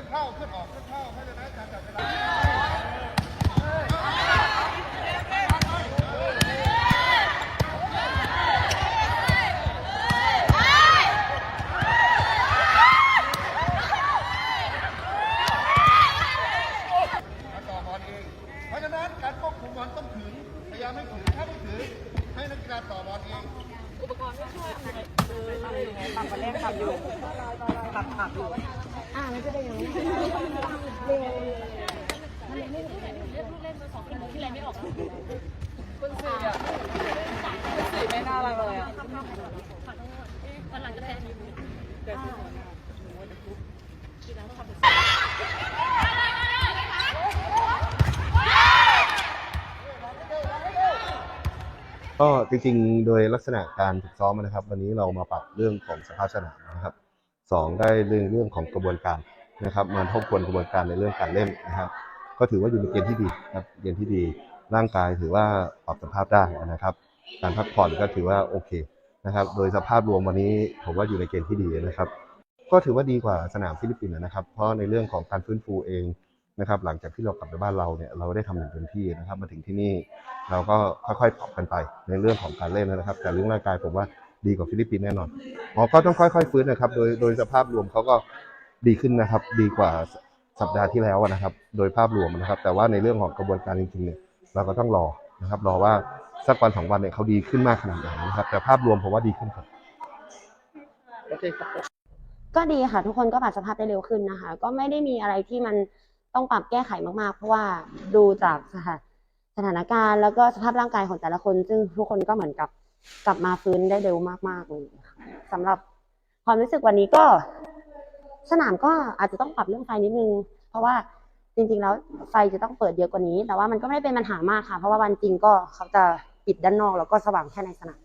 ลื่อนเข้าเคลื่อนออกเคลื่อนเข้าเพราะฉะนั้นการจับเวลาการต่อบอลเองเพราะฉะนั้นการควบคุมบอ ลต้องถึงพยายามให้ถึงถ้าไม่ถึงให้นักกีฬาต่อบอลเองตับมาเล่นตับอยู่ตับตับอยู่อ่ามันจะได้อย่างนี้เร็วสีไม่น่ารักเลยอะก็จริงๆ โดยลักษณะการฝึกซ้อมนะครับ วันนี้เรามาปรับเรื่องของสภาพสนาม สองได้เรื่องเรื่องของกระบวนการนะครับมาทบทวนกระบวนการในเรื่องการเล่นนะครับ ก็ถือว่าอยู่ในเกณฑ์ที่ดีครับเกณฑ์ที่ดีร่างกายถือว่าปรับสภาพได้นะครับ การพักผ่อนก็ถือว่าโอเคนะครับ โดยสภาพรวมวันนี้ผมว่าอยู่ในเกณฑ์ที่ดีนะครับ ก็ถือว่าดีกว่าสนามฟิลิปปินส์นะครับ เพราะในเรื่องของการฟื้นฟูเองนะครับ หลังจากที่เรากลับไปบ้านเราเนี่ยเราได้ทำอย่างเต็มที่นะครับ มาถึงที่นี่เราก็ค่อยๆปรับกันไปในเรื่องของการเล่นนะครับ แต่เรื่องร่างกายผมว่า ดีกว่าฟิลิปปินส์แน่นอนอ๋อก็ต้องค่อยๆฟื้นนะครับ โดยโดยสภาพรวมเขาก็ดีขึ้นนะครับ ดีกว่าสัปดาห์ที่แล้วนะครับ โดยภาพรวมนะครับ แต่ว่าในเรื่องของกระบวนการจริงๆเนี่ยเราก็ต้องรอนะครับรอว่าสักวันสองวันเนี่ยเขาดีขึ้นมากขนาดไหนนะครับ แต่ภาพรวมผมว่าดีขึ้นครับก็ดีค่ะ ทุกคนก็ปรับสภาพได้เร็วขึ้นนะคะ ก็ไม่ได้มีอะไรที่มันต้องปรับแก้ไขมากๆ เพราะว่าดูจากสถานสถานการณ์แล้วก็สภาพร่างกายของแต่ละคน ซึ่งทุกคนก็เหมือนกับ กลับมาฟื้นได้เร็วมากๆเลยค่ะสำหรับความรู้สึกวันนี้ก็ สนามก็อาจจะต้องปรับเรื่องไฟนิดนึง เพราะว่าจริง ๆ แล้วไฟจะต้องเปิดเยอะกว่านี้ แต่ว่ามันก็ไม่ได้เป็นปัญหามากค่ะ เพราะว่าวันจริงก็เขาจะปิดด้านนอกแล้วก็สว่างแค่ในสนาม